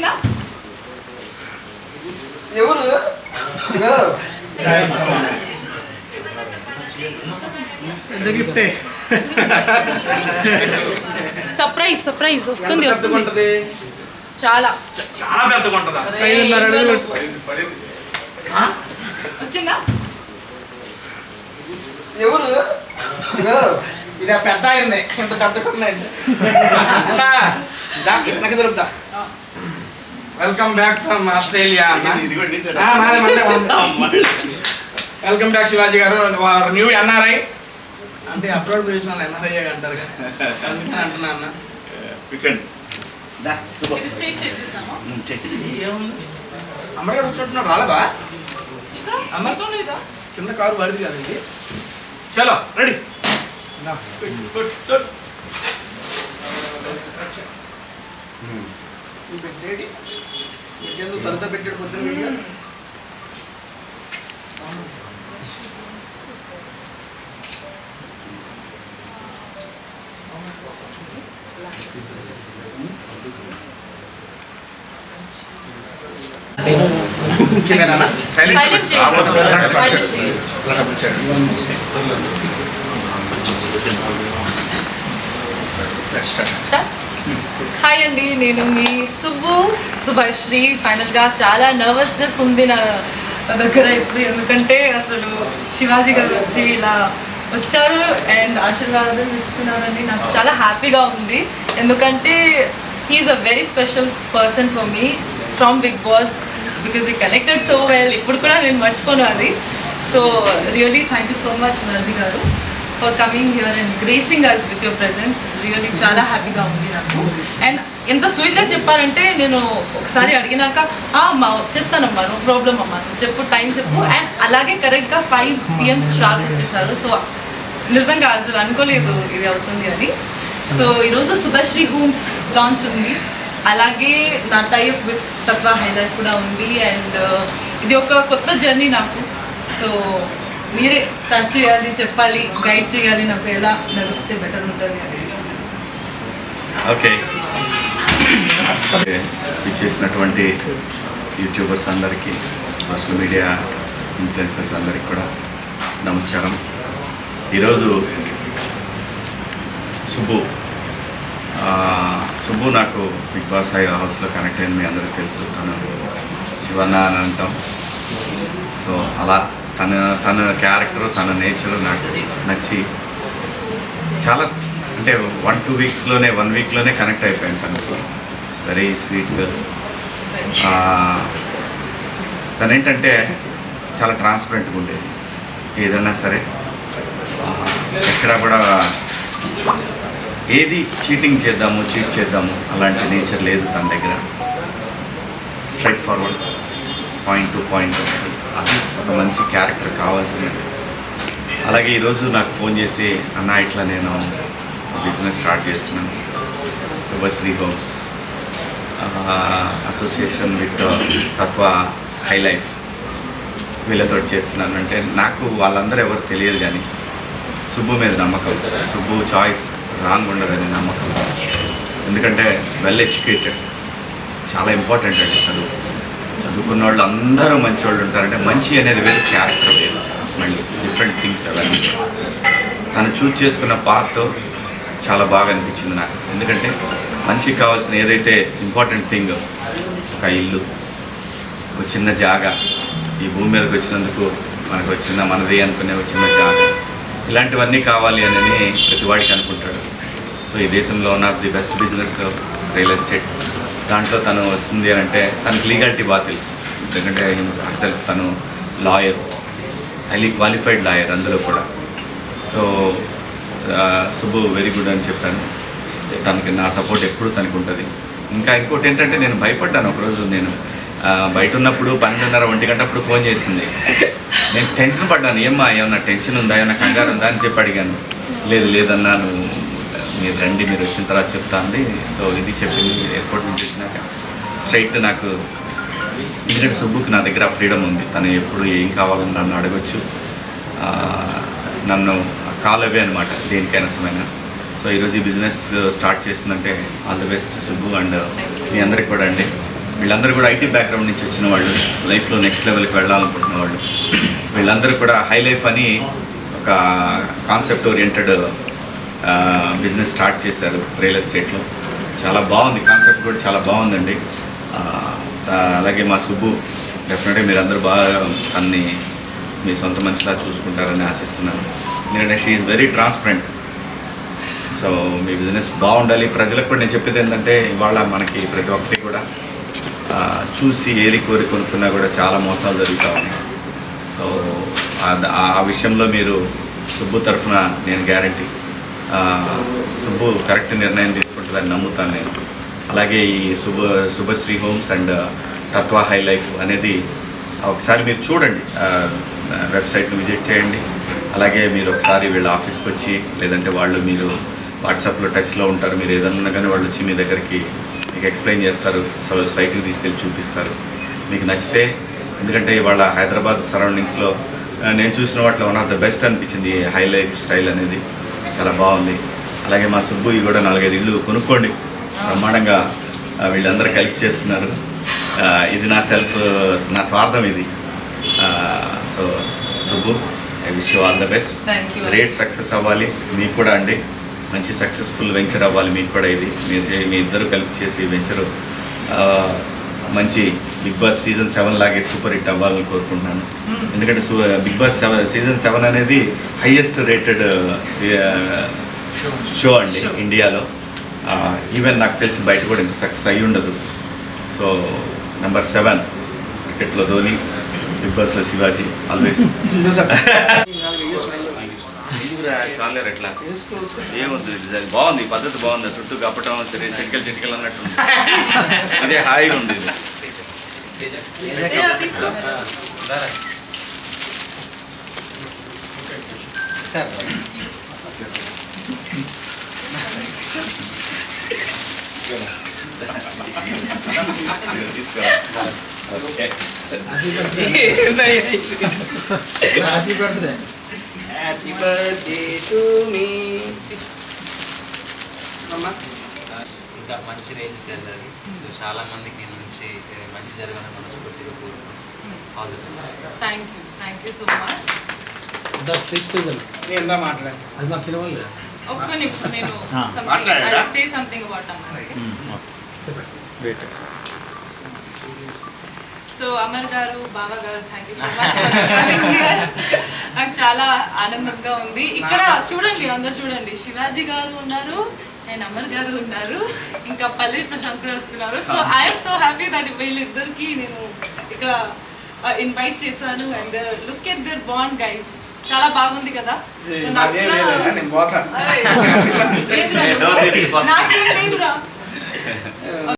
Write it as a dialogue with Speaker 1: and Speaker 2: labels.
Speaker 1: వచ్చిందా
Speaker 2: ఎవరు?
Speaker 1: Surprise surprise వస్తుంది వస్తుంది. చాలా.
Speaker 3: చాలా పెద్దగా ఉంటుందా ఐదున్నర అడుగులు
Speaker 1: వచ్చిందా?
Speaker 2: ఎవరు? ఇది పెద్ద అయింది ఇంత పెద్దగా ఉన్నాయండి.
Speaker 3: నాకు జరుపుతా. వెల్కమ్ బ్యాక్ ఫ్రమ్ ఆస్ట్రేలియా అన్న. వెల్కమ్ బ్యాక్ శివాజీ గారు. వారు న్యూ ఎన్ఆర్ఐ అంటే అప్లోడ్ చేసిన ఎన్ఆర్ఐ అంటారు కదా. అందుకని అంటున్నా అన్న. అమ్మగారు కూర్చుంటున్నాడు రాలేదా?
Speaker 1: అమ్మతో లేదా?
Speaker 3: కింద కారు పడింది కదండి చలో రెడీ. పెట్టాడు పొద్దున వీడియో కిందనా
Speaker 4: Silent
Speaker 1: సైలెంట్
Speaker 4: పెట్టు. రావద్దు.
Speaker 1: చేయండి.
Speaker 4: సైలెంట్
Speaker 1: హాయ్ అండి నేను మీ సుబ్బు. సుభాశ్రీ ఫైనల్గా చాలా నర్వస్నెస్ ఉంది నా దగ్గర ఇప్పుడు ఎందుకంటే అసలు శివాజీ గారు వచ్చి ఇలా వచ్చారు అండ్ ఆశీర్వాదం ఇస్తున్నారని నాకు చాలా హ్యాపీగా ఉంది. ఎందుకంటే he's a very special person for me from Bigg Boss because he connected so well ఇప్పుడు కూడా నేను మర్చిపోను అది. So really thank you so much Raji గారు. For coming here and gracing us with your presence really చాలా హ్యాపీగా ఉంది నాకు. అండ్ ఎంత స్వీట్గా చెప్పారంటే నేను ఒకసారి అడిగినాక అమ్మా వచ్చేస్తానమ్మా నో ప్రాబ్లం అమ్మా చెప్పు టైం చెప్పు. అండ్ అలాగే కరెక్ట్గా ఫైవ్ పిఎం స్టార్ట్ వచ్చేసారు. సో నిజంగా అసలు అనుకోలేదు ఇది అవుతుంది అని. సో ఈరోజు సుభశ్రీ హోమ్స్ లాంచ్ ఉంది. అలాగే నా టైప్ విత్ తత్వ హైలైట్ కూడా ఉంది. అండ్ uh, ఇది ఒక కొత్త జర్నీ నాకు. సో మీరే స్టార్ట్ చేయాలి చెప్పాలి గైడ్ చేయాలి నాకు ఎలా నడిస్తే బెటర్ ఉంటుంది అని.
Speaker 4: ఓకే ఓకే ఇచ్చేసినటువంటి యూట్యూబర్స్ అందరికీ సోషల్ మీడియా ఇన్ఫ్లుయెన్సర్స్ అందరికీ కూడా నమస్కారం. ఈరోజు సుబ్బు సుబ్బు నాకు బిగ్ బాస్ హై హౌస్లో కనెక్ట్ అయింది మీ అందరికీ తెలుసు. తను శివన్న అని అంటాం. సో అలా తన తన క్యారెక్టర్ తన నేచర్ నాకు నచ్చి చాలా అంటే వన్ టూ వీక్స్లోనే వన్ వీక్లోనే కనెక్ట్ అయిపోయాను తనతో. వెరీ స్వీట్ గర్ల్ తను ఏంటంటే చాలా ట్రాన్స్పరెంట్గా ఉండేది. ఏదైనా సరే ఎక్కడ కూడా ఏది చీటింగ్ చేద్దాము చీట్ చేద్దాము అలాంటి నేచర్ లేదు తన దగ్గర. Straightforward point to point అది ఒక మంచి క్యారెక్టర్ కావాల్సినది అలాగే ఈరోజు నాకు ఫోన్ చేసి అన్న ఇట్లా నేను బిజినెస్ స్టార్ట్ చేస్తున్నాను Yuvashri Homes. Association with Tatva High Life వీళ్ళతో చేస్తున్నాను. అంటే నాకు వాళ్ళందరూ ఎవరు తెలియదు కానీ సుబ్బు మీద నమ్మకం. సుబ్బు చాయిస్ రాంగ్ ఉండదని నమ్మకం. ఎందుకంటే వెల్ ఎడ్యుకేటెడ్ చాలా ఇంపార్టెంట్ అండి చదువు. చదువుకున్న వాళ్ళు అందరూ మంచి వాళ్ళు ఉంటారంటే మంచి అనేది వేరే క్యారెక్టర్ వేరు. మళ్ళీ డిఫరెంట్ థింగ్స్ అవన్నీ. తను చూజ్ చేసుకున్న పాత్ చాలా బాగా అనిపించింది నాకు. ఎందుకంటే మనిషికి కావాల్సిన ఏదైతే ఇంపార్టెంట్ థింగ్ ఒక ఇల్లు ఒక చిన్న జాగా ఈ భూమి మీదకి వచ్చినందుకు మనకు వచ్చిన చిన్న మనది అనుకునే ఒక చిన్న జాగా. ఇలాంటివన్నీ కావాలి అని ప్రతి వాడికి అనుకుంటాడు. సో ఈ దేశంలో ఉన్న the best business real estate దాంట్లో తను వస్తుంది అని అంటే తనకి లీగాలిటీ బాగా తెలుసు. ఎందుకంటే అసలు తను లాయర్ హైలీ క్వాలిఫైడ్ లాయర్ అందులో కూడా. సో సుబ్బు వెరీ గుడ్ అని చెప్పాను. తనకి నా సపోర్ట్ ఎప్పుడు తనకు ఉంటుంది. ఇంకా ఇంకోటి ఏంటంటే నేను భయపడ్డాను ఒకరోజు నేను. బయట ఉన్నప్పుడు పన్నెండున్నర ఒంటి గంటప్పుడు ఫోన్ చేసింది. నేను టెన్షన్ పడ్డాను. ఏమ్మా ఏమన్నా టెన్షన్ ఉందా? ఏమన్నా కంగారు ఉందా? అని చెప్పి అడిగాను. లేదు లేదన్నా నువ్వు మీరు రండి మీరు వచ్చిన తర్వాత చెప్తా అండి సో ఇది చెప్పింది ఎయిర్పోర్ట్ నుంచి వచ్చినాక స్ట్రైట్ నాకు ఎందుకంటే సుబ్బుకి నా దగ్గర ఫ్రీడమ్ ఉంది. తను ఎప్పుడు ఏం కావాలని నన్ను అడగచ్చు. నన్ను కాల్ అవే అనమాట దేనికైనా సమయంగా సో ఈరోజు ఈ బిజినెస్ స్టార్ట్ చేస్తుందంటే all the best Subbu and మీ అందరికి కూడా అండి. వీళ్ళందరూ కూడా ఐటీ బ్యాక్గ్రౌండ్ నుంచి వచ్చిన వాళ్ళు లైఫ్లో నెక్స్ట్ లెవెల్కి వెళ్ళాలనుకుంటున్న వాళ్ళు. వీళ్ళందరూ కూడా హై లైఫ్ అని ఒక కాన్సెప్ట్ ఓరియంటెడ్ బిజినెస్ స్టార్ట్ చేశారు రియల్ ఎస్టేట్లో. చాలా బాగుంది కాన్సెప్ట్ కూడా చాలా బాగుందండి. అలాగే మా సుబ్బు డెఫినెట్గా మీరు అందరూ బాగా అన్ని మీ సొంత మనిషిలా చూసుకుంటారని ఆశిస్తున్నాను. ఎందుకంటే షీఈ్ వెరీ ట్రాన్స్పరెంట్ సో మీ బిజినెస్ బాగుండాలి. ప్రజలకు కూడా నేను చెప్పేది ఏంటంటే ఇవాళ మనకి ప్రతి ఒక్కటి కూడా చూసి ఏరి కోరి కొనుక్కున్నా కూడా చాలా మోసాలు జరుగుతూ ఉన్నాయి. సో ఆ- ఆ విషయంలో మీరు సుబ్బు తరఫున నేను గ్యారంటీ సుబ్బు కరెక్ట్ నిర్ణయం తీసుకుంటుందని నమ్ముతాను నేను. అలాగే ఈ Shubha Shubhashri Homes and Tatva High Life అనేది ఒకసారి మీరు చూడండి. వెబ్సైట్ని విజిట్ చేయండి. అలాగే మీరు ఒకసారి వీళ్ళ ఆఫీస్కి వచ్చి లేదంటే వాళ్ళు మీరు వాట్సాప్లో టచ్లో ఉంటారు. మీరు ఏదన్నా కానీ వాళ్ళు వచ్చి మీ దగ్గరికి మీకు ఎక్స్ప్లెయిన్ చేస్తారు. సైట్కి తీసుకెళ్ళి చూపిస్తారు. మీకు నచ్చితే ఎందుకంటే ఇవాళ హైదరాబాద్ సరౌండింగ్స్లో నేను చూసిన వాటిలో వన్ ఆఫ్ ద బెస్ట్ అనిపించింది ఈ హై లైఫ్ స్టైల్ అనేది. చాలా బాగుంది. అలాగే మా సుబ్బు కూడా నాలుగైదు ఇల్లు కొనుక్కోండి. బ్రహ్మాండంగా వీళ్ళందరూ కలిపి చేస్తున్నారు. ఇది నా సెల్ఫ్ నా స్వార్థం ఇది. So Subbu I wish you all the best. Great success అవ్వాలి. మీకు కూడా అండి. మంచి సక్సెస్ఫుల్ వెంచర్ అవ్వాలి మీకు కూడా ఇది. మీరు మీ ఇద్దరు కలిపి చేసి వెంచరు మంచి బిగ్ బాస్ సీజన్ సెవెన్ లాగే సూపర్ హిట్ అవ్వాలని కోరుకుంటున్నాను. ఎందుకంటే సు- Bigg Boss seven season seven అనేది హైయెస్ట్ రేటెడ్ షో. అండి. ఇండియాలో. ఈవెన్ నాకు తెలిసి బయట కూడా ఇంత సక్సెస్ అయ్యి ఉండదు. సో నెంబర్ సెవెన్ క్రికెట్లో ధోని బిగ్ బాస్లో శివాజీ ఆల్వేస్. చాలేరు ఎట్లా ఏమొద్దు బాగుంది పద్ధతి బాగుంది చుట్టూ కప్పటం చిటికలు చిటికలు అన్నట్టు. అదే హాయిగా ఉంది
Speaker 2: happy birthday
Speaker 3: happy birthday to మీ అమ్మా
Speaker 5: ఇంకా మంచి రేంజ్కి వెళ్ళాలి. సో చాలా మందికి నేను మంచి మంచి జరగాలని మనస్ఫూర్తిగా కోరుకుంటున్నాను
Speaker 1: thank you thank you so much
Speaker 2: అది మాకు
Speaker 1: ఒక్క నిమిషం నేను? Say something about so Amar గారు బావ గారు థ్యాంక్ యూ సో మచ్ నాకు చాలా ఆనందంగా ఉంది. ఇక్కడ చూడండి అందరు చూడండి. శివాజీ గారు ఉన్నారు అండ్ అమర్ గారు ఉన్నారు. ఇంకా పల్లె ప్రశాంత్ కూడా వస్తున్నారు. So I'm so happy that వీళ్ళిద్దరికి నేను ఇక్కడ ఇన్వైట్ చేశాను and look at their bond guys చాలా బాగుంది కదా. నాకేం లేదురా